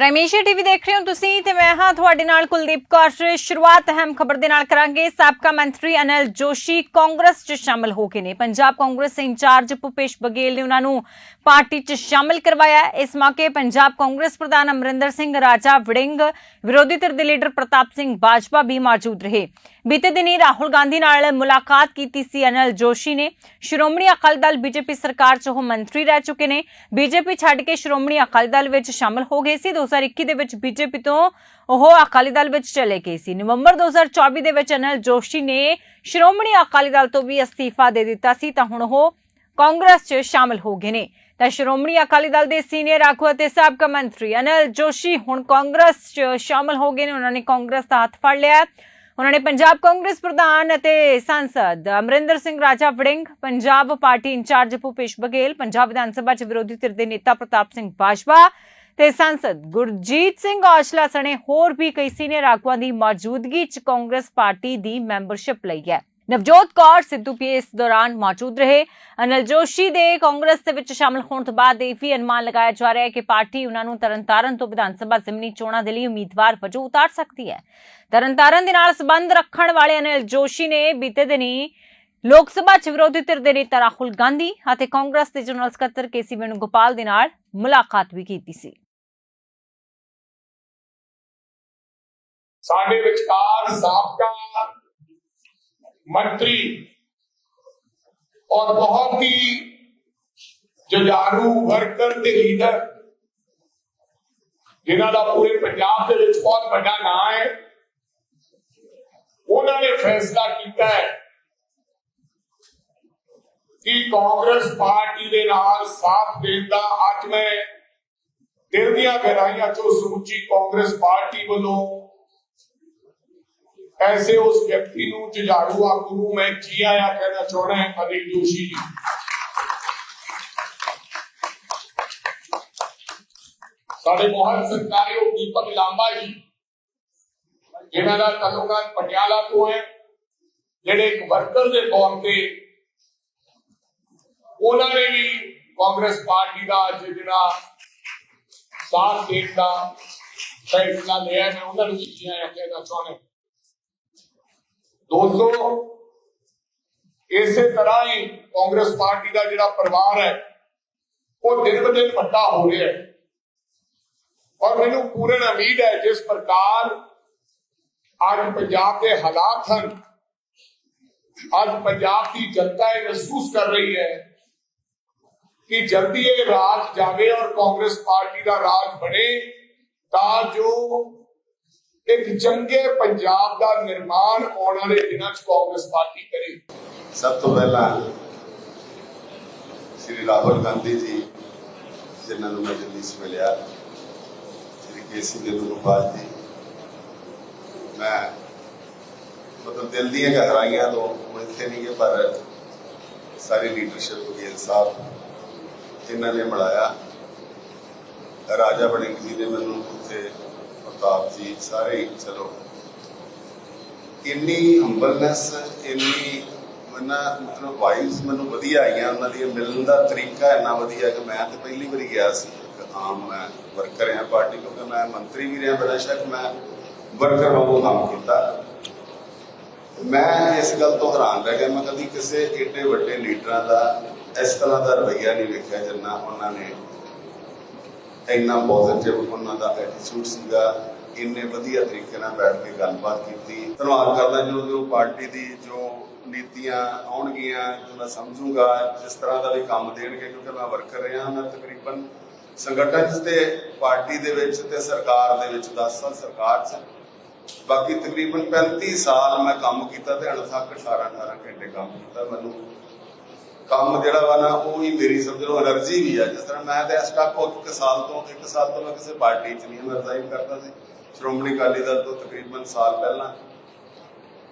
ਪ੍ਰਾਈਮੇਸ਼ੀਆ TV ਦੇਖ ਰਹੇ ਹੋ ਤੁਸੀਂ ਤੇ ਮੈਂ ਹਾਂ ਤੁਹਾਡੇ ਨਾਲ ਕੁਲਦੀਪ ਕੌਰ। ਸ਼ੁਰੂਆਤ ਅਹਿਮ ਖਬਰ ਦੇ ਨਾਲ ਕਰਾਂਗੇ। ਸਾਬਕਾ ਮੰਤਰੀ ਅਨਿਲ ਜੋਸ਼ੀ ਕਾਂਗਰਸ 'ਚ ਸ਼ਾਮਲ ਹੋ ਗਏ ਨੇ। ਪੰਜਾਬ ਕਾਂਗਰਸ ਦੇ ਇੰਚਾਰਜ ਭੁਪੇਸ਼ ਬਘੇਲ ਨੇ ਉਹਨਾਂ ਨੂੰ ਪਾਰਟੀ 'ਚ ਸ਼ਾਮਲ ਕਰਵਾਇਆ। ਇਸ ਮੌਕੇ ਪੰਜਾਬ ਕਾਂਗਰਸ ਪ੍ਰਧਾਨ ਅਮਰਿੰਦਰ ਸਿੰਘ, ਰਾਜਾ ਵੜਿੰਗ, ਵਿਰੋਧੀ ਧਿਰ ਦੇ ਲੀਡਰ ਪ੍ਰਤਾਪ ਸਿੰਘ ਬਾਜਵਾ ਵੀ ਮੌਜੂਦ ਰਹੇ। ਬੀਤੇ ਦਿਨੀ ਰਾਹੁਲ ਗਾਂਧੀ ਨਾਲ ਮੁਲਾਕਾਤ ਕੀਤੀ ਸੀ ਅਨਿਲ ਜੋਸ਼ੀ ਨੇ। ਸ਼੍ਰੋਮਣੀ ਅਕਾਲੀ ਦਲ ਬੀਜੇਪੀ ਸਰਕਾਰ 'ਚ ਉਹ ਮੰਤਰੀ ਰਹਿ ਚੁੱਕੇ ਨੇ। ਬੀਜੇਪੀ ਛੱਡ ਕੇ ਸ਼੍ਰੋਮਣੀ ਅਕਾਲੀ ਦਲ ਵਿੱਚ ਸ਼ਾਮਲ ਹੋ ਗਏ ਸੀ। 2021 ਦੇ ਵਿੱਚ ਬੀਜੇਪੀ ਤੋਂ ਉਹ ਅਕਾਲੀ ਦਲ ਵਿੱਚ ਚਲੇ ਗਏ ਸੀ। ਨਵੰਬਰ 2024 ਦੇ ਵਿੱਚ ਅਨਿਲ ਜੋਸ਼ੀ ਨੇ ਸ਼੍ਰੋਮਣੀ ਅਕਾਲੀ ਦਲ ਤੋਂ ਵੀ ਅਸਤੀਫਾ ਦੇ ਦਿੱਤਾ ਸੀ ਤਾਂ ਹੁਣ ਉਹ ਕਾਂਗਰਸ 'ਚ ਸ਼ਾਮਲ ਹੋ ਗਏ ਨੇ। ਤਾਂ ਸ਼੍ਰੋਮਣੀ ਅਕਾਲੀ ਦਲ ਦੇ ਸੀਨੀਅਰ ਆਗੂ ਅਤੇ ਸਾਬਕਾ ਮੰਤਰੀ ਅਨਿਲ ਜੋਸ਼ੀ ਹੁਣ ਕਾਂਗਰਸ 'ਚ ਸ਼ਾਮਲ ਹੋ ਗਏ ਨੇ। ਉਹਨਾਂ ਨੇ ਕਾਂਗਰਸ ਦਾ ਹੱਥ ਫੜ ਲਿਆ। ਉਹਨਾਂ ਨੇ ਪੰਜਾਬ ਕਾਂਗਰਸ ਪ੍ਰਧਾਨ ਅਤੇ ਸੰਸਦ ਅਮਰਿੰਦਰ ਸਿੰਘ ਰਾਜਾ ਵੜਿੰਗ, ਪੰਜਾਬ ਪਾਰਟੀ ਇੰਚਾਰਜ ਭੂਪੇਸ਼ ਬਘੇਲ, ਪੰਜਾਬ ਵਿਧਾਨ ਸਭਾ 'ਚ ਵਿਰੋਧੀ ਧਿਰ ਦੇ ਨੇਤਾ ਪ੍ਰਤਾਪ ਸਿੰਘ ਬਾਜਵਾ ਤੇ ਸੰਸਦ ਗੁਰਜੀਤ ਸਿੰਘ ਔਜਲਾ ਸਣੇ ਹੋਰ ਵੀ ਕਈ ਸੀਨੀਅਰ ਆਗੂਆਂ ਦੀ ਮੌਜੂਦਗੀ 'ਚ ਕਾਂਗਰਸ ਪਾਰਟੀ ਦੀ ਮੈਂਬਰਸ਼ਿਪ ਲਈ ਹੈ। ਨਵਜੋਤ ਕੌਰ ਸਿੱਧੂ ਵੀ ਇਸ ਦੌਰਾਨ ਮੌਜੂਦ ਰਹੇ। ਅਨਿਲ ਜੋਸ਼ੀ ਦੇ ਕਾਂਗਰਸ ਦੇ ਵਿੱਚ ਸ਼ਾਮਲ ਹੋਣ ਤੋਂ ਬਾਅਦ ਇਹ ਵੀ ਅਨੁਮਾਨ ਲਗਾਇਆ ਜਾ ਰਿਹਾ ਹੈ ਕਿ ਪਾਰਟੀ ਉਹਨਾਂ ਨੂੰ ਤਰਨਤਾਰਨ ਤੋਂ ਵਿਧਾਨ ਸਭਾ ਜ਼ਿਮਨੀ ਚੋਣਾਂ ਦੇ ਲਈ ਉਮੀਦਵਾਰ ਵਜੋਂ ਉਤਾਰ ਸਕਦੀ ਹੈ। ਤਰਨਤਾਰਨ ਦੇ ਨਾਲ ਸਬੰਧ ਰੱਖਣ ਵਾਲੇ ਅਨਿਲ ਜੋਸ਼ੀ ਨੇ ਬੀਤੇ ਦਿਨੀ ਲੋਕ ਸਭਾ ਚ ਵਿਰੋਧੀ ਧਿਰ ਦੇ ਨੇਤਾ ਰਾਹੁਲ ਗਾਂਧੀ ਅਤੇ ਕਾਂਗਰਸ ਦੇ ਜਨਰਲ ਸਕੱਤਰ ਕੇਸੀ ਵੇਣੁਗੋਪਾਲ ਦੇ ਨਾਲ ਮੁਲਾਕਾਤ ਵੀ ਕੀਤੀ ਸੀ। ਸਾਡੇ ਵਿਚਕਾਰ ਸਾਬਕਾ ਮੰਤਰੀ ਔਰ ਬਹੁਤ ਹੀ ਜੁਝਾਰੂ ਵਰਕਰ ਤੇ ਲੀਡਰ ਜਿਨ੍ਹਾਂ ਦਾ ਪੂਰੇ ਪੰਜਾਬ ਦੇ ਵਿੱਚ ਬਹੁਤ ਵੱਡਾ ਨਾਂ ਹੈ। ਉਹਨਾਂ ਨੇ ਫੈਸਲਾ ਕੀਤਾ ਹੈ ਕਿ ਕਾਂਗਰਸ ਪਾਰਟੀ ਦੇ ਨਾਲ ਸਾਥ ਦੇਣ ਦਾ ਅੱਜ ਮੈਂ ਦਿਲ ਦੀਆਂ ਗਹਿਰਾਈਆਂ ਚੋਂ ਸਮੁੱਚੀ ਕਾਂਗਰਸ ਪਾਰਟੀ ਵੱਲੋਂ ਐਸੇ ਉਸ ਵਿਅਕਤੀ ਨੂੰ ਜੁਝਾਰੂ ਆਗੂ ਨੂੰ ਮੈਂ ਜੀ ਆਇਆਂ ਕਹਿਣਾ ਚਾਹੁੰਦਾ ਹਾਂ ਅਨਿਲ ਜੋਸ਼ੀ ਜੀ ਸਾਡੇ ਬਹੁਤ ਸਤਿਕਾਰਯੋਗ ਦੀਪਕ ਲਾਂਬਾ ਜੀ ਜਿਨ੍ਹਾਂ ਦਾ ਤਾਲੁਕਾਤ ਪਟਿਆਲਾ ਤੋਂ ਹੈ ਜਿਹੜੇ ਇੱਕ ਵਰਕਰ ਦੇ ਤੌਰ ਤੇ ਉਹਨਾਂ ਨੇ ਵੀ ਕਾਂਗਰਸ ਪਾਰਟੀ ਦਾ ਅੱਜ ਜਿਹੜਾ ਸਾਥ ਦੇਣ ਦਾ ਫੈਸਲਾ ਲਿਆ ਮੈਂ ਉਹਨਾਂ ਨੂੰ ਵੀ ਜੀ ਆਇਆਂ ਕਹਿਣਾ ਚਾਹੁੰਦਾ ਦੋਸਤੋ, ਇਸੇ ਤਰ੍ਹਾਂ ਹੀ ਕਾਂਗਰਸ ਪਾਰਟੀ ਦਾ ਜਿਹੜਾ ਪਰਿਵਾਰ ਹੈ, ਉਹ ਦਿਨ ਬ ਵੱਡਾ ਹੋ ਰਿਹਾ ਹੈ। ਔਰ ਮੈਨੂੰ ਪੂਰਨ ਉਮੀਦ ਹੈ, ਜਿਸ ਪ੍ਰਕਾਰ ਅੱਜ ਪੰਜਾਬ ਦੇ ਹਾਲਾਤ ਹਨ, ਅੱਜ ਪੰਜਾਬ ਦੀ ਜਨਤਾ ਇਹ ਮਹਿਸੂਸ ਕਰ ਰਹੀ ਹੈ ਕਿ ਜਲਦੀ ਇਹ ਰਾਜ ਜਾਵੇ ਔਰ ਕਾਂਗਰਸ ਪਾਰਟੀ ਦਾ ਰਾਜ ਬਣੇ, ਤਾਂ ਜੋ ਇੱਕ ਚੰਗੇ ਪੰਜਾਬ ਦਾ ਨਿਰਮਾਣ ਆਉਣ ਵਾਲੇ ਦਿਨਾਂ 'ਚ ਕਾਂਗਰਸ ਪਾਰਟੀ ਕਰੇ। ਸਭ ਤੋਂ ਪਹਿਲਾਂ ਸ੍ਰੀ ਰਾਹੁਲ ਗਾਂਧੀ ਜੀ, ਜਿਨ੍ਹਾਂ ਨੂੰ ਮੈਂ ਦਿੱਲੀ 'ਚ ਮਿਲਿਆ, ਸ੍ਰੀ ਕੇਸੀ ਵੇਣੁਗੋਪਾਲ ਜੀ, ਮੈਂ ਮਤਲਬ ਦਿਲ ਦੀਆਂ ਗਹਿਰਾਈਆਂ ਤੋਂ ਉਹ ਇੱਥੇ ਨਹੀਂ ਗਏ, ਪਰ ਸਾਰੀ ਲੀਡਰਸ਼ਿਪ ਬਗੇਲ ਸਾਹਿਬ ਇਹਨਾਂ ਨੇ ਮਿਲਾਇਆ ਰਾਜਾ ਵੜਿੰਗ ਜੀ ਨੇ ਮੈਨੂੰ ਉੱਥੇ ਪ੍ਰਤਾਪ ਜੀ, ਸਾਰੇ ਚਲੋ। ਇੰਨੀ ਹੰਬਲਨੈਸ ਇੰਨੀ ਮਨਾ ਮਤਲਬ ਵਾਈਬਸ ਮੈਨੂੰ ਵਧੀਆ ਆਈਆਂ, ਉਹਨਾਂ ਦੀ ਮਿਲਣ ਦਾ ਤਰੀਕਾ ਇੰਨਾ ਵਧੀਆ ਕਿ ਮੈਂ ਤੇ ਪਹਿਲੀ ਵਾਰੀ ਗਿਆ ਸੀ ਆਮ ਮੈਂ ਵਰਕਰ ਹਾਂ ਪਾਰਟੀ ਕਿਉਂਕਿ ਮੈਂ ਮੰਤਰੀ ਵੀ ਰਿਹਾ ਬੜਾ ਸ਼ੱਕ, ਮੈਂ ਵਰਕਰ ਵਾਂਗੂ ਕੰਮ ਕੀਤਾ। ਮੈਂ ਇਸ ਗੱਲ ਤੋਂ ਹੈਰਾਨ ਰਹਿ ਗਿਆ, ਮੈਂ ਕਦੀ ਕਿਸੇ ਏਡੇ ਵੱਡੇ ਲੀਡਰਾਂ ਦਾ ਇਸ ਤਰ੍ਹਾਂ ਦਾ ਰਵੱਈਆ ਨਹੀਂ ਵੇਖਿਆ ਜਿੰਨਾ ਉਹਨਾਂ ਨੇ ਇੰਨਾ ਪੋਜ਼ਿਟਿਵ ਉਹਨਾਂ ਦਾ ਐਟੀਟਿਊਡ ਸੀਗਾ, ਇੰਨੇ ਵਧੀਆ ਤਰੀਕੇ ਨਾਲ ਬੈਠ ਕੇ ਗੱਲਬਾਤ ਕੀਤੀ। ਧੰਨਵਾਦ ਕਰਦਾ ਜੋ ਜੋ ਪਾਰਟੀ ਦੀ ਜੋ ਨੀਤੀਆਂ ਆਉਣਗੀਆਂ ਜੋ ਮੈਂ ਸਮਝੂਗਾ ਜਿਸ ਤਰ੍ਹਾਂ ਦਾ ਵੀ ਕੰਮ ਦੇਣਗੇ, ਕਿਉਂਕਿ ਮੈਂ ਵਰਕਰ ਰਿਹਾ ਮੈਂ ਤਕਰੀਬਨ। ਸੰਗਠਨ 'ਚ ਤੇ ਪਾਰਟੀ ਦੇ ਵਿੱਚ ਤੇ ਸਰਕਾਰ ਦੇ ਵਿੱਚ 10 ਸਾਲ ਸਰਕਾਰ 'ਚ ਬਾਕੀ ਤਕਰੀਬਨ 35 ਸਾਲ ਮੈਂ ਕੰਮ ਕੀਤਾ ਤੇ ਅਣਥੱਕ 18 18 ਘੰਟੇ ਕੰਮ ਕੀਤਾ। ਮੈਨੂੰ ਕੰਮ ਜਿਹੜਾ ਵਾ ਨਾ, ਉਹ ਹੀ ਮੇਰੀ ਸਮਝ ਲਓ ਅਲਰਜੀ ਵੀ ਆ। ਜਿਸ ਤਰ੍ਹਾਂ ਮੈਂ ਤਾਂ ਇਸ ਤੱਕ ਇੱਕ ਸਾਲ ਤੋਂ, ਇੱਕ ਸਾਲ ਤੋਂ ਮੈਂ ਕਿਸੇ ਪਾਰਟੀ 'ਚ ਨਹੀਂ, ਮੈਂ ਰਿਜ਼ਾਈਨ ਕਰਦਾ ਸੀ। ਸ਼੍ਰੋਮਣੀ ਅਕਾਲੀ ਦਲ ਤੋਂ ਤਕਰੀਬਨ ਸਾਲ ਪਹਿਲਾਂ।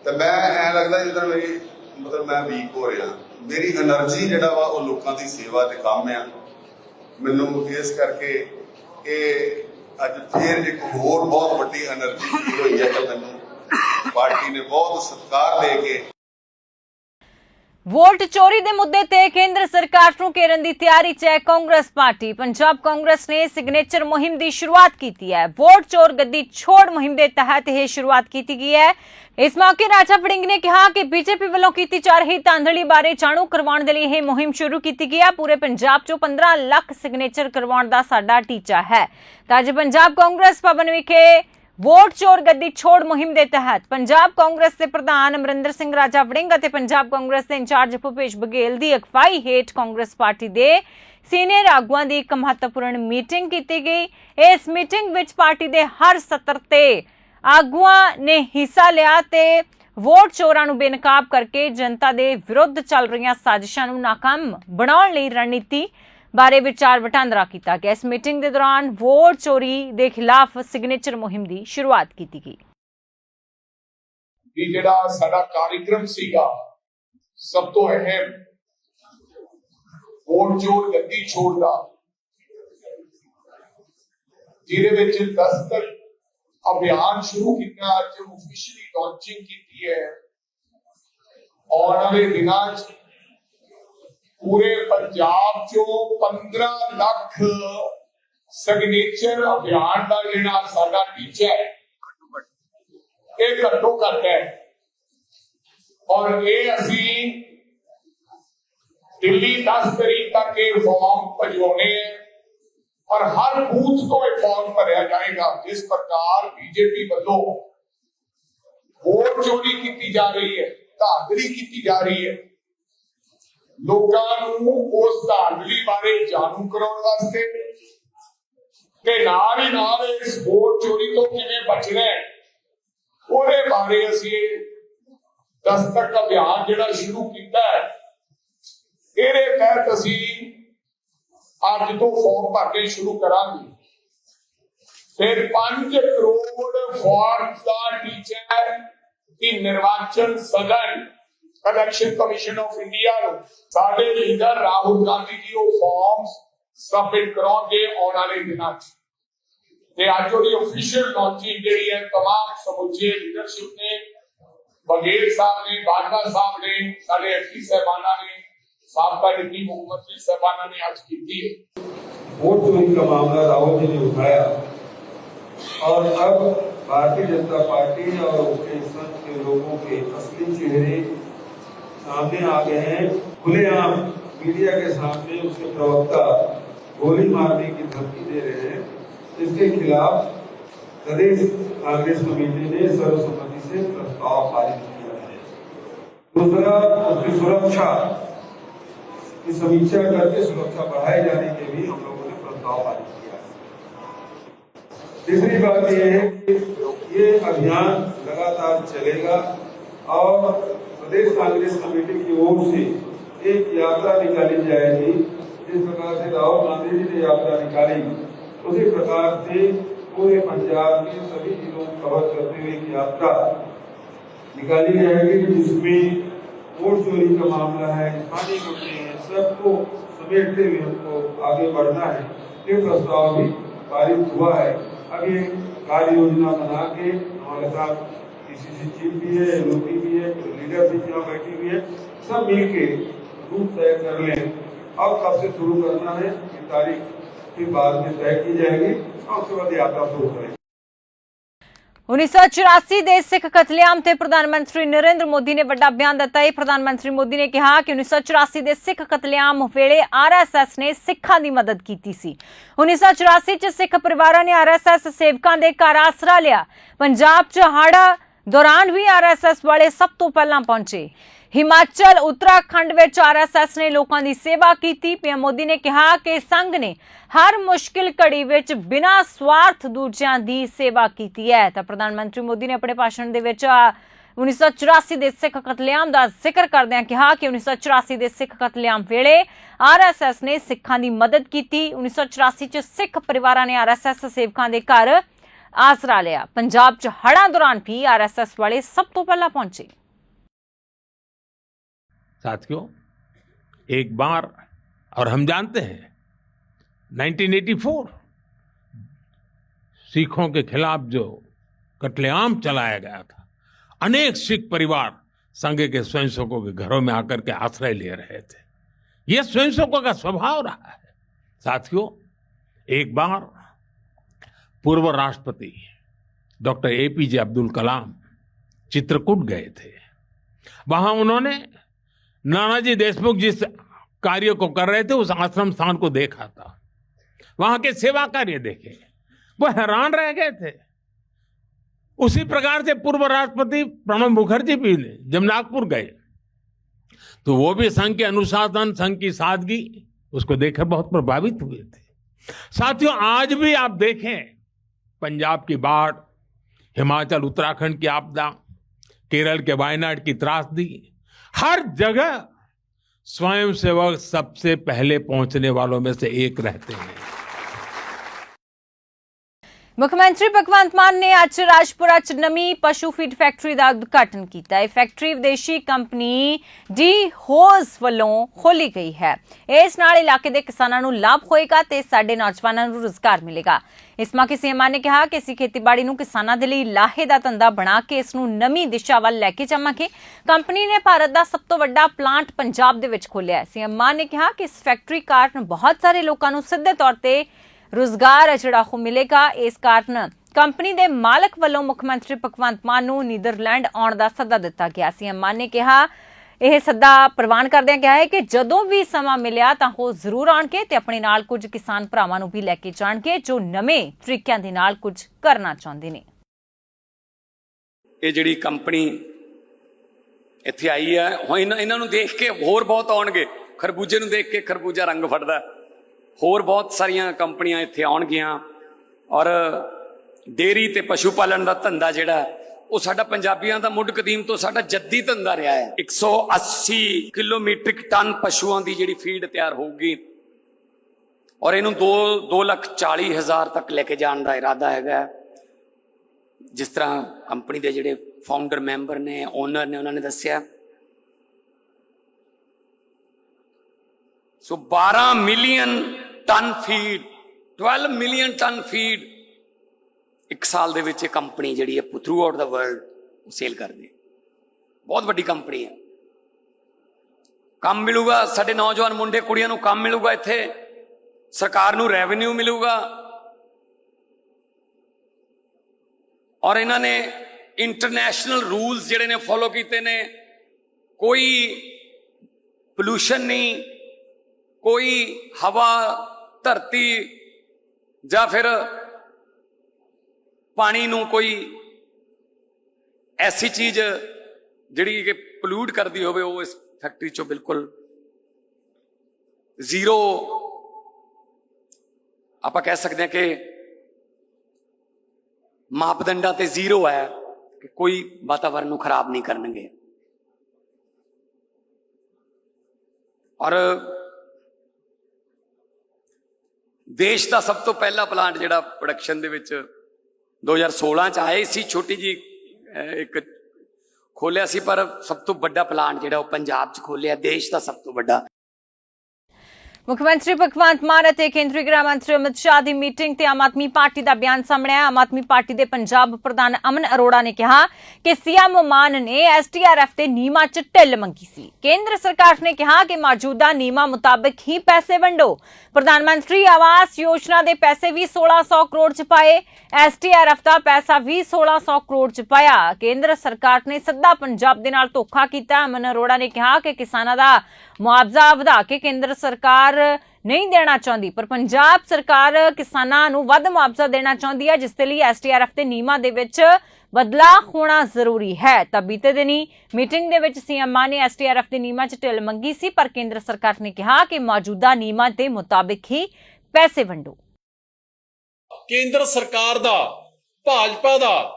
ਤੇ ਮੈਂ ਐ ਲੱਗਦਾ ਜਿੱਦਾਂ ਮੇਰੀ, ਮਤਲਬ ਮੈਂ ਵੀਕ ਹੋ ਰਿਹਾ। ਮੇਰੀ એનર્ਜੀ ਜਿਹੜਾ ਵਾ, ਉਹ ਲੋਕਾਂ ਦੀ ਸੇਵਾ ਤੇ ਕੰਮ ਆ। ਮੈਨੂੰ ਇਸ ਕਰਕੇ ਇਹ ਅੱਜ ਫੇਰ ਇੱਕ ਹੋਰ ਬਹੁਤ ਵੱਡੀ એનર્ਜੀ ਹੋਈ ਹੈ ਕਿ ਮੈਨੂੰ ਪਾਰਟੀ ਨੇ ਬਹੁਤ ਸਤਿਕਾਰ ਦੇ ਕੇ ਵੋਟ ਚੋਰੀ ਦੇ ਮੁੱਦੇ ਤੇ ਕੇਂਦਰ ਸਰਕਾਰ ਨੂੰ ਘੇਰਨ ਦੀ ਤਿਆਰੀ 'ਚ ਹੈ ਕਾਂਗਰਸ ਪਾਰਟੀ। ਪੰਜਾਬ ਕਾਂਗਰਸ ਨੇ ਸਿਗਨੇਚਰ ਮੁਹਿੰਮ ਦੀ ਸ਼ੁਰੂਆਤ ਕੀਤੀ ਹੈ। ਵੋਟ ਚੋਰ ਗੱਦੀ ਛੋੜ ਮੁਹਿੰਮ ਦੇ ਤਹਿਤ ਇਹ ਸ਼ੁਰੂਆਤ ਕੀਤੀ ਗਈ ਹੈ। ਇਸ ਮੌਕੇ ਰਾਜਾ ਵੜਿੰਗ ਨੇ ਕਿਹਾ ਕਿ ਬੀਜੇਪੀ ਵੱਲੋਂ ਕੀਤੀ ਜਾ ਰਹੀ ਧਾਂਦਲੀ ਬਾਰੇ ਜਾਣੂ ਕਰਵਾਉਣ ਦੇ ਲਈ ਇਹ ਮੁਹਿੰਮ ਸ਼ੁਰੂ ਕੀਤੀ ਗਈ ਹੈ। ਪੂਰੇ ਪੰਜਾਬ 'ਚੋਂ 15 ਲੱਖ ਸਿਗਨੇਚਰ ਕਰਵਾਉਣ ਦਾ ਸਾਡਾ ਟੀਚਾ ਹੈ। ਤਾਂ ਅੱਜ ਪੰਜਾਬ ਕਾਂਗਰਸ ਭਵਨ ਵਿਖੇ ਵੋਟ ਚੋਰ ਗੱਦੀ ਛੋੜ ਮੁਹਿੰਮ ਦੇ ਤਹਿਤ। ਪੰਜਾਬ ਕਾਂਗਰਸ ਦੇ ਪ੍ਰਧਾਨ ਅਮਰਿੰਦਰ ਸਿੰਘ ਰਾਜਾ ਵੜਿੰਗ ਅਤੇ ਪੰਜਾਬ ਕਾਂਗਰਸ ਦੇ ਇੰਚਾਰਜ ਭੁਪੇਸ਼ ਬਘੇਲ ਦੀ ਅਗਵਾਈ ਹੇਠ ਕਾਂਗਰਸ ਪਾਰਟੀ ਦੇ ਸੀਨੀਅਰ ਆਗੂਆਂ ਦੀ ਇੱਕ ਮਹੱਤਵਪੂਰਨ ਮੀਟਿੰਗ ਕੀਤੀ ਗਈ। ਇਸ ਮੀਟਿੰਗ ਵਿੱਚ ਪਾਰਟੀ ਦੇ ਹਰ ਸਤਰ ਤੇ ਆਗੂਆਂ ਨੇ ਹਿੱਸਾ ਲਿਆ ਤੇ ਵੋਟ ਚੋਰਾਂ ਨੂੰ ਬੇਨਕਾਬ ਕਰਕੇ ਜਨਤਾ ਦੇ ਵਿਰੁੱਧ ਚੱਲ ਰਹੀਆਂ ਸਾਜ਼ਿਸ਼ਾਂ ਨੂੰ ਨਾਕਾਮ ਬਣਾਉਣ ਲਈ ਰਣਨੀਤੀ ਬਾਰੇ ਵਿਚਾਰ ਵਟਾਂਦਰਾ ਕੀਤਾ ਗਿਆ ਇਸ ਮੀਟਿੰਗ ਦੇ ਦੌਰਾਨ ਵੋਟ ਚੋਰੀ ਦੇ ਖਿਲਾਫ ਸਿਗਨੇਚਰ ਮੁਹਿੰਮ ਦੀ ਸ਼ੁਰੂਆਤ ਕੀਤੀ ਗਈ ਕਿ ਜਿਹੜਾ ਸਾਡਾ ਕਾਰਜਕ੍ਰਮ ਸੀਗਾ ਸਭ ਤੋਂ ਅਹਿਮ ਵੋਟ ਚੋਰ ਗੱਦੀ ਛੋੜ ਦਾ ਜਿਹਦੇ ਵਿੱਚ ਦਸਤਕ ਅਭਿਆਨ ਸ਼ੁਰੂ ਕੀਤਾ ਅੱਜ ਆਫੀਸ਼ੀਅਲੀ ਲਾਂਚਿੰਗ ਕੀਤੀ ਹੈ ਆਉਣ ਵਾਲੇ ਦਿਨਾਂ 'ਚ ਪੂਰੇ ਪੰਜਾਬ ਚੋਂ 15 ਲੱਖ ਸਿਗਨੇਚਰ ਅਭਿਆਨ ਦਾ ਜਿਹੜਾ ਸਾਡਾ ਟੀਚਾ ਹੈ, ਇਹ ਘੱਟੋ ਘੱਟ ਹੈ। ਔਰ ਇਹ ਅਸੀਂ ਦਿੱਲੀ 10 ਤਰੀਕ ਤੱਕ ਇਹ ਫਾਰਮ ਭਜਵਾਉਣੇ ਹੈ ਔਰ ਹਰ ਬੂਥ ਤੋਂ ਇਹ ਫਾਰਮ ਭਰਿਆ ਜਾਏਗਾ। ਜਿਸ ਪ੍ਰਕਾਰ ਬੀਜੇਪੀ ਵੱਲੋਂ ਵੋਟ ਚੋਰੀ ਕੀਤੀ ਜਾ ਰਹੀ ਹੈ, ਧਾਂਦਲੀ ਕੀਤੀ ਜਾ ਰਹੀ ਹੈ। ਲੋਕਾਂ ਨੂੰ ਉਸ ਧਾਂਦਲੀ ਬਾਰੇ ਜਾਣੂ ਕਰਾਉਣ ਵਾਸਤੇ ਤੇ ਨਾਲ ਹੀ ਨਾਲ ਇਸ ਵੋਟ ਚੋਰੀ ਤੋਂ ਕਿਵੇਂ ਬਚਣਾ ਉਹਦੇ ਬਾਰੇ ਅਸੀਂ ਦਸਤਕ ਅਭਿਆਨ ਜਿਹੜਾ ਸ਼ੁਰੂ ਕੀਤਾ ਹੈ, ਇਹਦੇ ਤਹਿਤ ਅਸੀਂ ਅੱਜ ਤੋਂ ਫਾਰਮ ਭਰਨੇ ਸ਼ੁਰੂ ਕਰਾਂਗੇ। ਫਿਰ 5 ਕਰੋੜ ਫਾਰਮ ਦਾ ਟੀਚਰ ਕਿ ਨਿਰਵਾਚਨ ਸਦਨ ਇਲੈਕਸ਼ਨ ਕਮਿਸ਼ਨ ਆਫ ਇੰਡੀਆ ਨੂੰ ਸਾਡੇ ਲੀਡਰ ਰਾਹੁਲ ਗਾਂਧੀ ਜੀ ਉਹ ਫਾਰਮਸ ਸਬਮਿਟ ਕਰਾਉਣਗੇ ਆਉਣ ਵਾਲੇ ਦਿਨਾਂ 'ਚ ਤੇ ਅੱਜ ਉਹਦੀ ਅਫੀਸ਼ੀਅਲ ਲਾਂਚਿੰਗ ਜਿਹੜੀ ਹੈ तमाम ਸਮੁੱਚੇ ਲੀਡਰਸ਼ਿਪ ਨੇ ਬਗੇਲ ਸਾਹਿਬ ਨੇ ਬਾਜਵਾ ਸਾਹਿਬ ਨੇ ਸਾਡੇ ਐਫਸੀ ਸਹਿਬਾਨਾਂ ਨੇ ਸਾਬਕਾ ਡਿਪਟੀ ਮੁੱਖ ਮੰਤਰੀ ਸਹਿਬਾਨਾਂ ਨੇ ਅੱਜ ਕੀਤੀ ਹੈ वोट चोरी का मामला राहुल जी ने उठाया और अब भारतीय जनता पार्टी और उसके संघ के लोगों के असली चेहरे सामने आ गए हैं। खुलेआम मीडिया के सामने उसके प्रवक्ता गोली मारने की धमकी दे रहे हैं। इसके खिलाफ प्रदेश कांग्रेस कमेटी ने सर्वसम्मति से प्रस्ताव पारित किया है। दूसरा, उसकी सुरक्षा की समीक्षा करके सुरक्षा बढ़ाए जाने के भी हम लोगों ने प्रस्ताव पारित किया तीसरी बात यह है कि ये अभियान लगातार चलेगा और प्रदेश कांग्रेस कमेटी की ओर से एक यात्रा निकाली जाएगी। जिस प्रकार से राहुल गांधी जी ने यात्रा निकाली, उसी प्रकार से पूरे पंजाब के सभी जिलों को कवर करते हुए एक यात्रा निकाली जाएगी, जिसमें वोट चोरी का मामला है, स्थानीय मुद्दे हैं, सबको समेटते हुए हमको आगे बढ़ना है। ये प्रस्ताव भी पारित हुआ है। ये कार्य योजना बना के हमारे साथ पीसीसी चीफ भी है एलओपी है लीडरशिप यहाँ बैठी हुई है सब मिल के रूट तय कर लें अब कब से शुरू करना है ये तारीख फिर बाद में तय की जाएगी और उसके बाद यात्रा शुरू करेंगे 1984 ਦੇ ਸਿੱਖ ਕਤਲੇਆਮ ਤੇ ਪ੍ਰਧਾਨ ਮੰਤਰੀ ਨਰਿੰਦਰ ਮੋਦੀ ਨੇ ਵੱਡਾ ਬਿਆਨ ਦਿੱਤਾ ਹੈ ਪ੍ਰਧਾਨ ਮੰਤਰੀ ਮੋਦੀ ਨੇ ਕਿਹਾ ਕਿ 1984 ਦੇ ਸਿੱਖ ਕਤਲੇਆਮ ਵੇਲੇ ਆਰਐਸਐਸ ਨੇ ਸਿੱਖਾਂ ਦੀ ਮਦਦ ਕੀਤੀ ਸੀ 1984 ਚ ਸਿੱਖ ਪਰਿਵਾਰਾਂ ਨੇ ਆਰਐਸਐਸ ਸੇਵਕਾਂ ਦੇ ਘਰ ਆਸਰਾ ਲਿਆ ਪੰਜਾਬ ਚ ਹੜ੍ਹ ਦੌਰਾਨ ਵੀ ਆਰਐਸਐਸ ਵਾਲੇ ਸਭ ਤੋਂ ਪਹਿਲਾਂ ਪਹੁੰਚੇ। ਹਿਮਾਚਲ ਉੱਤਰਾਖੰਡ ਵਿੱਚ ਆਰਐਸਐਸ ਨੇ ਲੋਕਾਂ ਦੀ ਸੇਵਾ ਕੀਤੀ। ਪੀਐਮ ਮੋਦੀ ਨੇ ਕਿਹਾ ਕਿ ਸੰਘ ਨੇ ਹਰ ਮੁਸ਼ਕਿਲ ਘੜੀ ਵਿੱਚ ਬਿਨਾਂ ਸਵਾਰਥ ਦੂਜਿਆਂ ਦੀ ਸੇਵਾ ਕੀਤੀ ਹੈ। ਤਾਂ ਪ੍ਰਧਾਨ ਮੰਤਰੀ ਮੋਦੀ ਨੇ ਆਪਣੇ ਭਾਸ਼ਣ ਦੇ ਵਿੱਚ ਆ, 1984 ਦੇ ਸਿੱਖ ਕਤਲੇਆਮ ਦਾ ਜ਼ਿਕਰ ਕਰਦਿਆਂ ਕਿਹਾ ਕਿ 1984 ਦੇ ਸਿੱਖ ਕਤਲੇਆਮ ਵੇਲੇ ਆਰਐਸਐਸ ਨੇ ਸਿੱਖਾਂ ਦੀ ਮਦਦ ਕੀਤੀ। 1984 ਚ ਸਿੱਖ ਪਰਿਵਾਰਾਂ ਨੇ ਆਰਐਸਐਸ ਸੇਵਕਾਂ ਦੇ ਘਰ ਆਸਰਾ ਲਿਆ ਪੰਜਾਬ ਚ ਹੜ੍ਹਾਂ ਦੌਰਾਨ ਵੀ ਆਰਐਸਐਸ ਵਾਲੇ ਸਭ ਤੋਂ ਪਹਿਲਾਂ ਪਹੁੰਚੇ साथियों एक बार और हम जानते हैं 1984 सिखों के खिलाफ जो कत्लेआम चलाया गया था अनेक सिख परिवार संघ के स्वयंसेवकों के घरों में आकर के आश्रय ले रहे थे यह स्वयंसेवकों का स्वभाव रहा है साथियों एक बार पूर्व राष्ट्रपति डॉक्टर एपीजे अब्दुल कलाम चित्रकूट गए थे। वहाँ उन्होंने नानाजी देशमुख जिस कार्य को कर रहे थे, उस आश्रम स्थान को देखा था। वहाँ के सेवा कार्य देखे। वो हैरान रह गए थे। उसी प्रकार से पूर्व राष्ट्रपति प्रणब मुखर्जी भी ने जब नागपुर गए। तो वो भी संघ के अनुशासन, संघ की सादगी, उसको देखकर बहुत प्रभावित हुए थे। साथियों, आज भी आप देखें पंजाब की बाढ़, हिमाचल, उत्तराखंड की आपदा, केरल के वायनाड की त्रासदी, हर जगह स्वयंसेवक सबसे पहले पहुँचने वालों में से एक रहते हैं। ਮੁੱਖ ਮੰਤਰੀ ਭਗਵੰਤ ਮਾਨ ਨੇ ਅੱਜ ਰਾਜਪੁਰਾ ਚ ਨਵੀਂ ਪਸ਼ੂ ਫੀਡ ਫੈਕਟਰੀ ਦਾ ਉਦਘਾਟਨ ਕੀਤਾ। ਇਹ ਫੈਕਟਰੀ ਵਿਦੇਸ਼ੀ ਕੰਪਨੀ ਡੀ ਹੋਜ਼ ਵੱਲੋਂ ਖੋਲੀ ਗਈ ਹੈ। ਇਸ ਨਾਲ ਇਲਾਕੇ ਦੇ ਕਿਸਾਨਾਂ ਨੂੰ ਲਾਭ ਹੋਏਗਾ ਤੇ ਸਾਡੇ ਨੌਜਵਾਨਾਂ ਨੂੰ ਰੋਜ਼ਗਾਰ ਮਿਲੇਗਾ। ਇਸ ਮੌਕੇ ਸੀਐਮ ਨੇ ਕਿਹਾ ਕਿ ਅਸੀਂ ਖੇਤੀਬਾੜੀ ਨੂੰ ਕਿਸਾਨਾਂ ਦੇ ਲਈ ਲਾਹੇ ਦਾ ਧੰਦਾ ਬਣਾ ਕੇ ਇਸ ਨੂੰ ਨਵੀਂ ਦਿਸ਼ਾ ਵੱਲ ਲੈ ਕੇ ਜਾਵਾਂਗੇ। ਕੰਪਨੀ ਨੇ ਭਾਰਤ ਦਾ ਸਭ ਤੋਂ ਵੱਡਾ ਪਲਾਂਟ ਪੰਜਾਬ ਦੇ ਵਿੱਚ ਖੋਲ੍ਹਿਆ ਹੈ। ਸੀਐਮ ਨੇ ਕਿਹਾ ਕਿ ਇਸ ਫੈਕਟਰੀ ਕਾਰਨ ਬਹੁਤ ਸਾਰੇ ਲੋਕਾਂ ਨੂੰ ਸਿੱਧੇ ਤੌਰ ਤੇ ਰੋਜ਼ਗਾਰ ਜਿਹੜਾ ਉਹ ਮਿਲੇਗਾ ਇਸ ਕਾਰਨ ਕੰਪਨੀ ਦੇ ਮਾਲਕ ਵੱਲੋਂ ਮੁੱਖ ਮੰਤਰੀ ਭਗਵੰਤ ਮਾਨ ਨੂੰ ਨੀਦਰਲੈਂਡ ਆਉਣ ਦਾ ਸੱਦਾ ਦਿੱਤਾ ਗਿਆ ਸੀ। ਮਾਨ ਨੇ ਕਿਹਾ, ਇਹ ਸੱਦਾ ਪ੍ਰਵਾਨ ਕਰਦਿਆਂ ਕਿਹਾ ਹੈ ਕਿ ਜਦੋਂ ਵੀ ਸਮਾਂ ਮਿਲਿਆ ਤਾਂ ਉਹ ਜ਼ਰੂਰ ਆਉਣਗੇ ਤੇ ਆਪਣੇ ਨਾਲ ਕੁਝ ਕਿਸਾਨ ਭਰਾਵਾਂ ਨੂੰ ਵੀ ਲੈ ਕੇ ਜਾਣਗੇ ਜੋ ਨਵੇਂ ਤਰੀਕਿਆਂ ਦੇ ਨਾਲ ਕੁਝ ਕਰਨਾ ਚਾਹੁੰਦੇ ਨੇ। ਇਹ ਜਿਹੜੀ ਕੰਪਨੀ ਇੱਥੇ ਆਈ ਹੈ ਇਹਨਾਂ ਨੂੰ ਦੇਖ ਕੇ ਹੋਰ ਬਹੁਤ ਆਉਣਗੇ। ਖਰਬੂਜੇ ਨੂੰ ਦੇਖ ਕੇ ਖਰਬੂਜਾ ਰੰਗ ਫੜਦਾ। ਹੋਰ ਬਹੁਤ ਸਾਰੀਆਂ ਕੰਪਨੀਆਂ ਇੱਥੇ ਆਉਣਗੀਆਂ ਔਰ ਡੇਰੀ ਤੇ ਪਸ਼ੂ ਪਾਲਣ ਦਾ ਧੰਦਾ ਜਿਹੜਾ ਉਹ ਸਾਡਾ ਪੰਜਾਬੀਆਂ ਦਾ ਮੁੱਢ ਕਦੀਮ ਤੋਂ ਸਾਡਾ ਜੱਦੀ ਧੰਦਾ ਰਿਹਾ ਹੈ। 180 ਕਿਲੋਮੀਟ੍ਰਿਕ ਟਨ ਪਸ਼ੂਆਂ ਦੀ ਜਿਹੜੀ ਫੀਡ ਤਿਆਰ ਹੋਊਗੀ ਔਰ ਇਹਨੂੰ 2 2 ਲੱਖ 40 ਹਜ਼ਾਰ ਤੱਕ ਲੈ ਕੇ ਜਾਣ ਦਾ ਇਰਾਦਾ ਹੈਗਾ ਜਿਸ ਤਰ੍ਹਾਂ ਕੰਪਨੀ ਦੇ ਜਿਹੜੇ ਫਾਊਂਡਰ ਮੈਂਬਰ ਨੇ, ਓਨਰ ਨੇ, ਉਹਨਾਂ ਨੇ ਦੱਸਿਆ। So 12 million ton feed 12 million ton feed. ਇੱਕ ਸਾਲ ਦੇ ਵਿੱਚ ਇਹ ਕੰਪਨੀ ਜਿਹੜੀ ਹੈ ਥਰੂ ਆਊਟ ਦਾ ਵਰਲਡ ਸੇਲ ਕਰਦੀ ਬਹੁਤ ਵੱਡੀ ਕੰਪਨੀ ਹੈ। ਕੰਮ ਮਿਲੂਗਾ, ਸਾਡੇ ਨੌਜਵਾਨ ਮੁੰਡੇ, ਕੁੜੀਆਂ ਨੂੰ ਕੰਮ ਮਿਲੂਗਾ ਇੱਥੇ। ਸਰਕਾਰ ਨੂੰ ਰੈਵਨਿਊ ਮਿਲੂਗਾ। ਔਰ ਇਹਨਾਂ ਨੇ ਇੰਟਰਨੈਸ਼ਨਲ ਰੂਲਸ ਜਿਹੜੇ ਨੇ ਫੋਲੋ ਕੀਤੇ ਨੇ। ਕੋਈ ਪੋਲੂਸ਼ਨ ਨਹੀਂ, ਕੋਈ ਹਵਾ ਧਰਤੀ ਜਾਂ ਫਿਰ ਪਾਣੀ ਨੂੰ ਕੋਈ ਐਸੀ ਚੀਜ਼ ਜਿਹੜੀ ਕਿ ਪੋਲੂਟ ਕਰਦੀ ਹੋਵੇ, ਉਹ ਇਸ ਫੈਕਟਰੀ ਚੋਂ ਬਿਲਕੁਲ ਜ਼ੀਰੋ ਆਪਾਂ ਕਹਿ ਸਕਦੇ ਹਾਂ ਕਿ ਮਾਪਦੰਡਾਂ ਤੇ ਜ਼ੀਰੋ ਹੈ ਕਿ ਕੋਈ ਵਾਤਾਵਰਣ ਨੂੰ ਖਰਾਬ ਨਹੀਂ ਕਰਨਗੇ। ਔਰ ਦੇਸ਼ ਦਾ ਸਭ ਤੋਂ ਪਹਿਲਾ ਪਲਾਂਟ ਜਿਹੜਾ ਪ੍ਰੋਡਕਸ਼ਨ ਦੇ ਵਿੱਚ 2016 ਚ ਆਏ ਸੀ, ਛੋਟੀ ਜੀ ਇੱਕ ਖੋਲਿਆ ਸੀ, ਪਰ ਸਭ ਤੋਂ ਵੱਡਾ ਪਲਾਂਟ ਜਿਹੜਾ ਉਹ ਪੰਜਾਬ ਚ ਖੋਲਿਆ, ਦੇਸ਼ ਦਾ ਸਭ ਤੋਂ ਵੱਡਾ। ਮੁੱਖ ਮੰਤਰੀ ਭਗਵੰਤ ਮਾਨ ਅਤੇ ਕੇਂਦਰੀ ਗ੍ਰਹਿ ਮੰਤਰੀ ਅਮਿਤ ਸ਼ਾਹ ਦੀ ਮੀਟਿੰਗ ਤੇ ਆਮ ਆਦਮੀ ਪਾਰਟੀ ਦਾ ਬਿਆਨ ਸਾਹਮਣੇ ਆਇਆ। ਆਮ ਆਦਮੀ ਪਾਰਟੀ ਦੇ ਪੰਜਾਬ ਪ੍ਰਧਾਨ ਅਮਨ ਅਰੋੜਾ ਨੇ ਕਿਹਾ ਕਿ ਸੀਐਮ ਮਾਨ ਨੇ ਐਸਟੀਆਰਐਫ ਦੇ ਨੀਮਾ 'ਚ ਢਿੱਲ ਮੰਗੀ ਸੀ। ਕੇਂਦਰ ਸਰਕਾਰ ਨੇ ਕਿਹਾ ਕਿ ਮੌਜੂਦਾ ਨੀਮਾ ਮੁਤਾਬਕ ਹੀ ਪੈਸੇ ਵੰਡੋ। ਪ੍ਰਧਾਨ ਮੰਤਰੀ ਆਵਾਸ ਯੋਜਨਾ ਦੇ ਪੈਸੇ ਵੀ 1600 ਕਰੋੜ 'ਚ ਪਾਏ। ਐਸਟੀਆਰਐਫ ਦਾ ਪੈਸਾ ਵੀ 1600 ਕਰੋੜ 'ਚ ਪਾਇਆ। ਕੇਂਦਰ ਸਰਕਾਰ ਨੇ ਸੱਦਾ ਪੰਜਾਬ ਦੇ ਨਾਲ ਧੋਖਾ ਕੀਤਾ। ਅਮਨ ਅਰੋੜਾ ਨੇ ਕਿਹਾ ਕਿ ਕਿਸਾਨਾਂ ਦਾ ਮੁਆਵਜ਼ਾ ਵਧਾ ਕੇ ਕੇਂਦਰ ਸਰਕਾਰ ਨਹੀਂ ਦੇਣਾ ਚਾਹੁੰਦੀ, ਪਰ ਪੰਜਾਬ ਸਰਕਾਰ ਕਿਸਾਨਾਂ ਨੂੰ ਵੱਧ ਮੁਆਵਜ਼ਾ ਦੇਣਾ ਚਾਹੁੰਦੀ ਹੈ, ਜਿਸ ਦੇ ਲਈ ਐਸਟੀਆਰਐਫ ਦੇ ਨੀਮਾਂ ਦੇ ਵਿੱਚ ਬਦਲਾਅ ਹੋਣਾ ਜ਼ਰੂਰੀ ਹੈ। ਤਾਂ ਬੀਤੇ ਦਿਨੀ ਮੀਟਿੰਗ ਦੇ ਵਿੱਚ ਸੀਐਮ ਨੇ ਐਸਟੀਆਰਐਫ ਦੇ ਨੀਮਾਂ 'ਚ ਢਿੱਲ ਮੰਗੀ ਸੀ, ਪਰ ਕੇਂਦਰ ਸਰਕਾਰ ਨੇ ਕਿਹਾ ਕਿ ਮੌਜੂਦਾ ਨੀਮਾਂ ਦੇ ਮੁਤਾਬਿਕ ਹੀ ਪੈਸੇ ਵੰਡੋ। ਕੇਂਦਰ ਸਰਕਾਰ ਦਾ, ਭਾਜਪਾ ਦਾ,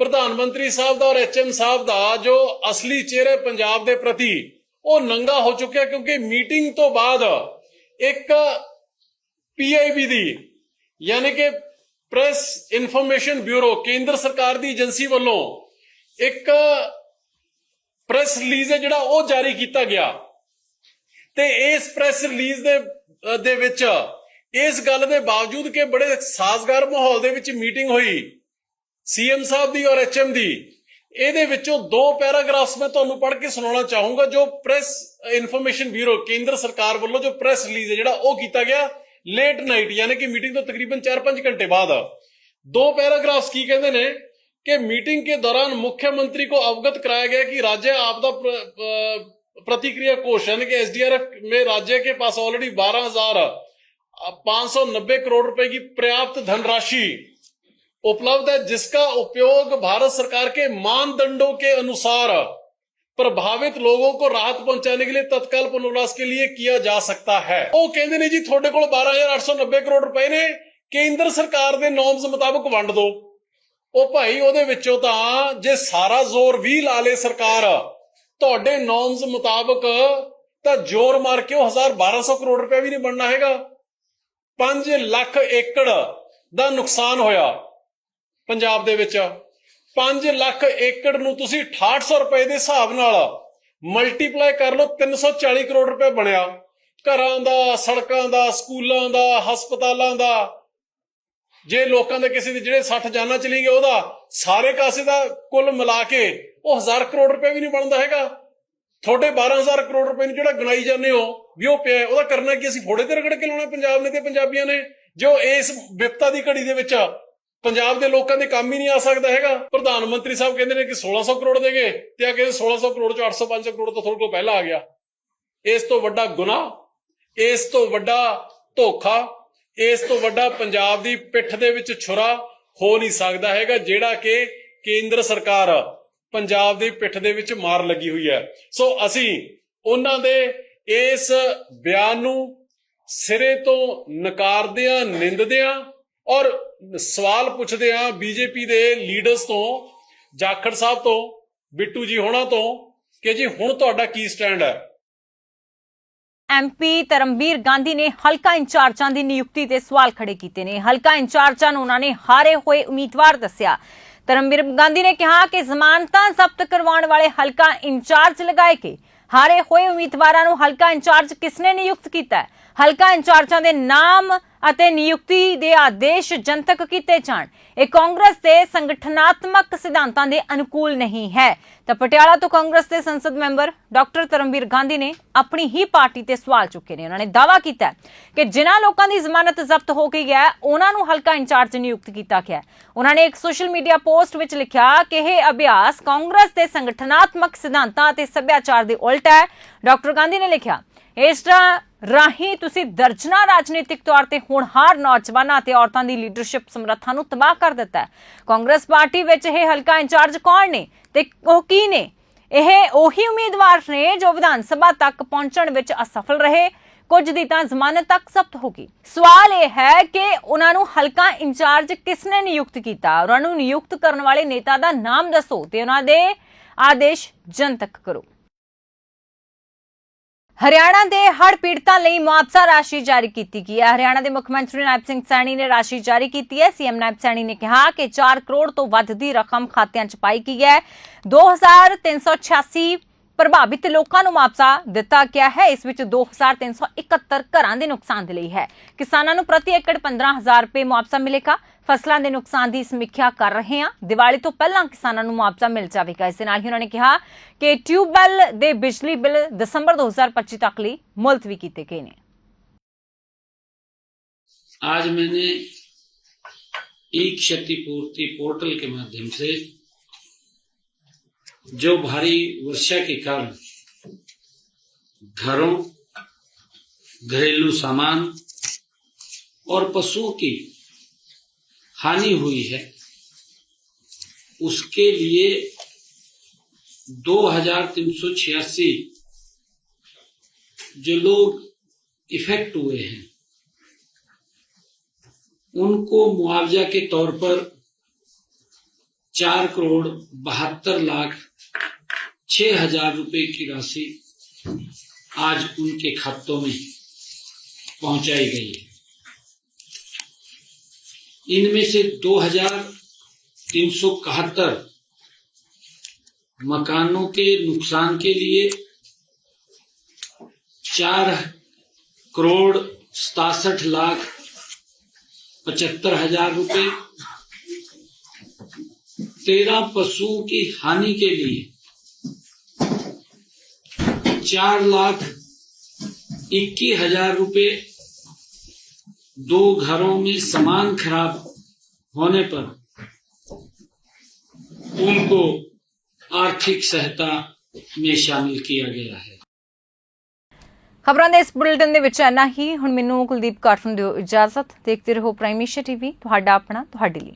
ਪ੍ਰਧਾਨ ਮੰਤਰੀ ਸਾਹਿਬ ਦਾ ਔਰ ਐਚਐਮ ਸਾਹਿਬ ਦਾ ਜੋ ਅਸਲੀ ਚਿਹਰੇ ਪੰਜਾਬ ਦੇ ਪ੍ਰਤੀ ਉਹ ਨੰਗਾ ਹੋ ਚੁੱਕਿਆ, ਕਿਉਂਕਿ ਮੀਟਿੰਗ ਤੋਂ ਬਾਅਦ ਇੱਕ ਪੀਆਈਬੀ ਦੀ ਯਾਨੀ ਕਿ ਪ੍ਰੈਸ ਇਨਫੋਰਮੇਸ਼ਨ ਬਿਊਰੋ ਕੇਂਦਰ ਸਰਕਾਰ ਦੀ ਏਜੰਸੀ ਵੱਲੋਂ ਇੱਕ ਪ੍ਰੈਸ ਰਿਲੀਜ਼ ਹੈ ਜਿਹੜਾ ਉਹ ਜਾਰੀ ਕੀਤਾ ਗਿਆ। ਤੇ ਇਸ ਪ੍ਰੈਸ ਰਿਲੀਜ਼ ਦੇ ਅ, ਦੇ ਵਿੱਚ ਇਸ ਗੱਲ ਦੇ ਬਾਵਜੂਦ ਕਿ ਬੜੇ ਸਾਜ਼ਗਾਰ ਮਾਹੌਲ ਦੇ ਵਿੱਚ ਮੀਟਿੰਗ ਹੋਈ ਸੀਐਮ ਸਾਹਿਬ ਦੀ ਔਰ ਐਚਐਮ ਦੀ ਇਹਦੇ ਵਿੱਚੋਂ ਦੋ ਪੈਰਾਗ੍ਰਾਫਸ ਮੈਂ ਤੁਹਾਨੂੰ ਪੜ੍ਹ ਕੇ ਸੁਣਾਉਣਾ ਚਾਹੂੰਗਾ ਜੋ ਪ੍ਰੈਸ ਇਨਫੋਰਮੇਸ਼ਨ ਬਿਊਰੋ ਕੇਂਦਰ ਸਰਕਾਰ ਵੱਲੋਂ ਜੋ ਪ੍ਰੈਸ ਰਿਲੀਜ਼ ਹੈ ਜਿਹੜਾ ਉਹ ਕੀਤਾ ਗਿਆ ਲੇਟ ਨਾਈਟ ਯਾਨੀ ਕਿ ਮੀਟਿੰਗ ਤੋਂ ਤਕਰੀਬਨ 4-5 ਘੰਟੇ ਬਾਅਦ दो पैराग्राफ्स की कहते ने कि मीटिंग के दौरान मुख्यमंत्री को अवगत कराया गया कि राज्य आपदा प्र, अ, प्रतिक्रिया कोष यानी कि एसडीआरएफ में राज्य के पास ऑलरेडी बारह हजार पांच सौ नब्बे करोड़ रुपए की पर्याप्त धनराशि उपलब्ध है जिसका उपयोग भारत सरकार के मानदंडों के अनुसार प्रभावित लोगों को राहत पहुंचाने के लिए तत्काल पुनर्वास के लिए किया जा सकता है ਉਹ ਕਹਿੰਦੇ ਨੇ ਜੀ ਤੁਹਾਡੇ ਕੋਲ 12890 ਕਰੋੜ ਰੁਪਏ ਨੇ ਕੇਂਦਰ ਸਰਕਾਰ ਦੇ ਨੋਰਮਸ ਮੁਤਾਬਕ ਵੰਡ ਦਿਓ ਉਹ ਭਾਈ ਉਹਦੇ ਵਿੱਚੋਂ ਤਾਂ ਜੇ ਸਾਰਾ ਜ਼ੋਰ ਵੀ ਲਾ ਲੇ ਸਰਕਾਰ ਤੁਹਾਡੇ ਨੋਰਮਸ ਮੁਤਾਬਕ ਤਾਂ ਜ਼ੋਰ ਮਾਰ ਕੇ ਉਹ 1200 ਕਰੋੜ ਰੁਪਏ ਵੀ ਨਹੀਂ ਬਣਨਾ ਹੈਗਾ 5 ਲੱਖ ਏਕੜ ਦਾ ਨੁਕਸਾਨ ਹੋਇਆ ਪੰਜਾਬ ਦੇ ਵਿੱਚ 5 ਲੱਖ ਏਕੜ ਨੂੰ ਤੁਸੀਂ 6800 ਰੁਪਏ ਦੇ ਹਿਸਾਬ ਨਾਲ ਮਲਟੀਪਲਾਈ ਕਰ ਲਓ 340 ਕਰੋੜ ਰੁਪਏ ਬਣਿਆ। ਘਰਾਂ ਦਾ, ਸੜਕਾਂ ਦਾ, ਸਕੂਲਾਂ ਦਾ, ਹਸਪਤਾਲਾਂ ਦਾ। ਜੇ ਲੋਕਾਂ ਦੇ ਕਿਸੇ ਦੇ ਜਿਹੜੇ 60 ਜਾਨਾਂ ਚਲੀ ਗਏ ਉਹਦਾ ਸਾਰੇ ਕਾਸੇ ਦਾ ਕੁੱਲ ਮਿਲਾ ਕੇ ਉਹ 1000 ਕਰੋੜ ਰੁਪਏ ਵੀ ਨਹੀਂ ਬਣਦਾ ਹੈਗਾ। ਤੁਹਾਡੇ 12000 ਕਰੋੜ ਰੁਪਏ ਨੂੰ ਜਿਹੜਾ ਗਣਾਈ ਜਾਂਦੇ ਹੋ, ਵੀ ਉਹ ਪਿਆ ਉਹਦਾ ਕਰਨਾ ਕੀ ਅਸੀਂ ਫੋੜੇ ਤੇ ਰਗੜ ਕੇ ਲਾਉਣਾ, ਪੰਜਾਬ ਨੇ ਤੇ ਪੰਜਾਬੀਆਂ ਨੇ। ਜੋ ਇਸ ਵਿਪਤਾ ਦੀ ਘੜੀ ਦੇ ਵਿੱਚ ਪੰਜਾਬ ਦੇ ਲੋਕਾਂ ਦੇ ਕੰਮ ਹੀ ਨਹੀਂ ਆ ਸਕਦਾ ਹੈਗਾ। ਪ੍ਰਧਾਨ ਮੰਤਰੀ ਸਾਹਿਬ ਕਹਿੰਦੇ ਨੇ ਕਿ 1600 ਕਰੋੜ ਦੇਗੇ ਤੇ ਆ ਕਹਿੰਦੇ 1600 ਕਰੋੜ ਚੋਂ 805 ਕਰੋੜ ਤਾਂ ਤੁਹਾਡੇ ਕੋਲ ਪਹਿਲਾਂ ਆ ਗਿਆ। ਇਸ ਤੋਂ ਵੱਡਾ ਗੁਨਾਹ, ਇਸ ਤੋਂ ਵੱਡਾ ਧੋਖਾ, ਇਸ ਤੋਂ ਵੱਡਾ ਪੰਜਾਬ ਦੀ ਪਿੱਠ ਦੇ ਵਿੱਚ ਛੁਰਾ ਹੋ ਨਹੀਂ ਸਕਦਾ ਹੈਗਾ, ਜਿਹੜਾ ਕਿ ਕੇਂਦਰ ਸਰਕਾਰ ਪੰਜਾਬ ਦੀ ਪਿੱਠ ਦੇ ਵਿੱਚ ਮਾਰ ਲੱਗੀ ਹੋਈ ਹੈ। ਸੋ ਅਸੀਂ ਉਹਨਾਂ ਦੇ ਇਸ ਬਿਆਨ ਨੂੰ ਸਿਰੇ ਤੋਂ ਨਕਾਰਦਿਆਂ ਆ ਔਰ ਸਵਾਲ ਪੁੱਛਦੇ ਆ ਬੀਜੇਪੀ ਦੇ ਲੀਡਰਸ ਤੋਂ, ਜਾਖੜ ਸਾਹਿਬ ਤੋਂ, ਬਿੱਟੂ ਜੀ ਹੋਣਾ ਤੋਂ ਕਿ ਜੀ ਹੁਣ ਤੁਹਾਡਾ ਕੀ ਸਟੈਂਡ ਹੈ? ਐਮਪੀ ਧਰਮਵੀਰ ਗਾਂਧੀ ਨੇ ਹਲਕਾ ਇੰਚਾਰਜਾਂ ਦੀ ਨਿਯੁਕਤੀ ਤੇ ਸਵਾਲ ਖੜੇ ਕੀਤੇ ਨੇ। ਹਲਕਾ ਇੰਚਾਰਜਾਂ ਨੂੰ ਉਹਨਾਂ ਨੇ ਹਾਰੇ ਹੋਏ ਉਮੀਦਵਾਰ ਦੱਸਿਆ। ਧਰਮਵੀਰ ਗਾਂਧੀ ਨੇ ਕਿਹਾ ਕਿ ਜ਼ਮਾਨਤਾਂ ਜ਼ਬਤ ਕਰਵਾਉਣ ਵਾਲੇ ਹਲਕਾ ਇੰਚਾਰਜ ਲਗਾਏ ਕੇ ਹਾਰੇ ਹੋਏ ਉਮੀਦਵਾਰਾਂ ਨੂੰ ਹਲਕਾ ਇੰਚਾਰਜ ਕਿਸਨੇ ਨਿਯੁਕਤ ਕੀਤਾ ਹੈ? ਹਲਕਾ ਇੰਚਾਰਜਾਂ ਦੇ ਨਾਮ ਅਤੇ ਨਿਯੁਕਤੀ ਦੇ ਆਦੇਸ਼ ਜਨਤਕ ਕੀਤੇ ਜਾਣ। ਇਹ ਕਾਂਗਰਸ ਦੇ ਸੰਗਠਨਾਤਮਕ ਸਿਧਾਂਤਾਂ ਦੇ ਅਨੁਕੂਲ ਨਹੀਂ ਹੈ। ਤਾਂ ਪਟਿਆਲਾ ਤੋਂ ਕਾਂਗਰਸ ਦੇ ਸੰਸਦ ਮੈਂਬਰ ਡਾਕਟਰ ਧਰਮਵੀਰ ਗਾਂਧੀ ਨੇ ਆਪਣੀ ਹੀ ਪਾਰਟੀ ਤੇ ਸਵਾਲ ਚੁੱਕੇ ਨੇ। ਉਹਨਾਂ ਨੇ ਦਾਅਵਾ ਕੀਤਾ ਕਿ ਜਿਨ੍ਹਾਂ ਲੋਕਾਂ ਦੀ ਜ਼ਮਾਨਤ ਜ਼ਬਤ ਹੋ ਗਈ ਹੈ, ਉਹਨਾਂ ਨੂੰ ਹਲਕਾ ਇੰਚਾਰਜ ਨਿਯੁਕਤ ਕੀਤਾ ਗਿਆ ਉਹਨਾਂ ਨੇ ਇੱਕ ਸੋਸ਼ਲ ਮੀਡੀਆ ਪੋਸਟ ਵਿੱਚ ਲਿਖਿਆ ਕਿ ਇਹ ਅਭਿਆਸ ਕਾਂਗਰਸ ਦੇ ਸੰਗਠਨਾਤਮਕ ਸਿਧਾਂਤਾਂ ਅਤੇ ਸੱਭਿਆਚਾਰ ਦੇ ਉਲਟ ਹੈ। ਡਾਕਟਰ ਗਾਂਧੀ ਨੇ ਲਿਖਿਆ, ਇਸ ਤਰ੍ਹਾਂ ਰਾਹੀਂ ਤੁਸੀਂ ਦਰਜਨਾ ਰਾਜਨੀਤਿਕ ਤੌਰ ਤੇ ਹੋਣਹਾਰ ਨੌਜਵਾਨਾਂ ਅਤੇ ਔਰਤਾਂ ਦੀ ਲੀਡਰਸ਼ਿਪ ਸਮਰੱਥਾ ਨੂੰ ਤਬਾਹ ਕਰ ਦਿੱਤਾ ਹੈ। ਕਾਂਗਰਸ ਪਾਰਟੀ ਵਿੱਚ ਇਹ ਹਲਕਾ ਇੰਚਾਰਜ ਕੌਣ ਨੇ ਤੇ ਉਹ ਕੀ ਨੇ? ਇਹ ਉਹੀ ਉਮੀਦਵਾਰ ਨੇ ਜੋ ਵਿਧਾਨ ਸਭਾ ਤੱਕ ਪਹੁੰਚਣ ਵਿੱਚ ਅਸਫਲ ਰਹੇ। ਕੁਝ ਦੀ ਤਾਂ ਜ਼ਮਾਨਤ ਤੱਕ ਜ਼ਬਤ ਹੋ ਗਈ। ਸਵਾਲ ਇਹ ਹੈ ਕਿ ਉਹਨਾਂ ਨੂੰ ਹਲਕਾ ਇੰਚਾਰਜ ਕਿਸ ਨੇ ਨਿਯੁਕਤ ਕੀਤਾ? ਉਹਨਾਂ ਨੂੰ ਨਿਯੁਕਤ ਕਰਨ ਵਾਲੇ ਨੇਤਾ ਦਾ ਨਾਮ ਦੱਸੋ ਤੇ ਉਹਨਾਂ ਦੇ ਆਦੇਸ਼ ਜਨਤਕ ਕਰੋ। ਹਰਿਆਣਾ ਦੇ ਹੜ੍ਹ ਪੀੜਤਾਂ ਲਈ ਮੁਆਵਜ਼ਾ ਰਾਸ਼ੀ ਜਾਰੀ ਕੀਤੀ ਗਈ ਹੈ। ਹਰਿਆਣਾ ਦੇ ਮੁੱਖ ਮੰਤਰੀ ਨਾਇਬ ਸਿੰਘ ਸੈਣੀ ਨੇ ਰਾਸ਼ੀ ਜਾਰੀ ਕੀਤੀ ਹੈ। ਸੀਐਮ ਨਾਇਬ ਸੈਣੀ ਨੇ ਕਿਹਾ ਕਿ 4 ਕਰੋੜ ਤੋਂ ਵੱਧ ਦੀ ਰਕਮ ਖਾਤਿਆਂ 'ਚ ਪਾਈ ਗਈ ਹੈ। 2386 ਪ੍ਰਭਾਵਿਤ ਲੋਕਾਂ ਨੂੰ ਮੁਆਵਜ਼ਾ ਦਿੱਤਾ ਗਿਆ ਹੈ ਇਸ ਵਿੱਚ 2371 ਘਰਾਂ ਦੇ ਨੁਕਸਾਨ ਦੇ ਲਈ ਹੈ ਕਿਸਾਨਾਂ ਨੂੰ ਪ੍ਰਤੀ ਏਕੜ 15000 ਰੁਪਏ ਮੁਆਵਜ਼ਾ ਮਿਲੇਗਾ ਫਸਲਾਂ ਦੇ ਨੁਕਸਾਨ ਦੀ ਸਮੀਖਿਆ ਕਰ ਰਹੇ ਹਾਂ ਦੀਵਾਲੀ ਤੋਂ ਪਹਿਲਾਂ ਕਿਸਾਨਾਂ ਨੂੰ ਮੁਆਵਜ਼ਾ ਮਿਲ ਜਾਵੇਗਾ ਇਸ ਦੇ ਨਾਲ ਹੀ ਉਹਨਾਂ ਨੇ ਕਿਹਾ ਕਿ ਟਿਊਬਵੈਲ ਦੇ ਬਿਜਲੀ ਬਿੱਲ ਦਸੰਬਰ 2025 ਤੱਕ ਲਈ ਮੁਲਤਵੀ ਕੀਤੇ ਗਏ ਨੇ आज मैंने ई क्षतिपूर्ति पोर्टल के माध्यम से जो भारी वर्षा के कारण घरों, घरेलू सामान और पशुओं की हानि हुई है, उसके लिए दो हज़ार तीन सौ छियासी जो लोग इफ़ेक्ट हुए हैं, उनको मुआवजा के तौर पर चार करोड़ बहत्तर लाख छह हज़ार रुपए की राशि आज उनके खातों में पहुंचाई गई है। इनमें से दो हज़ार तीन सौ इकहत्तर मकानों के नुकसान के लिए चार करोड़ सतासठ लाख पचहत्तर हज़ार रुपए, तेरह पशुओं की हानि के लिए चार लाख इक्कीस हजार रुपये दो घरों में सामान खराब होने पर उनको आर्थिक सहायता में शामिल किया गया है ਖਬਰਾਂ ਦੇ ਇਸ ਬੁਲੇਟਿਨ ਦੇ ਵਿੱਚ ਇੰਨਾ ਹੀ ਹੁਣ ਮੈਨੂੰ ਕੁਲਦੀਪ ਕੌਰ ਨੂੰ ਦਿਓ ਇਜਾਜ਼ਤ ਦੇਖਦੇ ਰਹੋ ਪ੍ਰਾਈਮ ਏਸ਼ੀਆ ਟੀਵੀ ਤੁਹਾਡਾ ਆਪਣਾ ਤੁਹਾਡੇ ਲਈ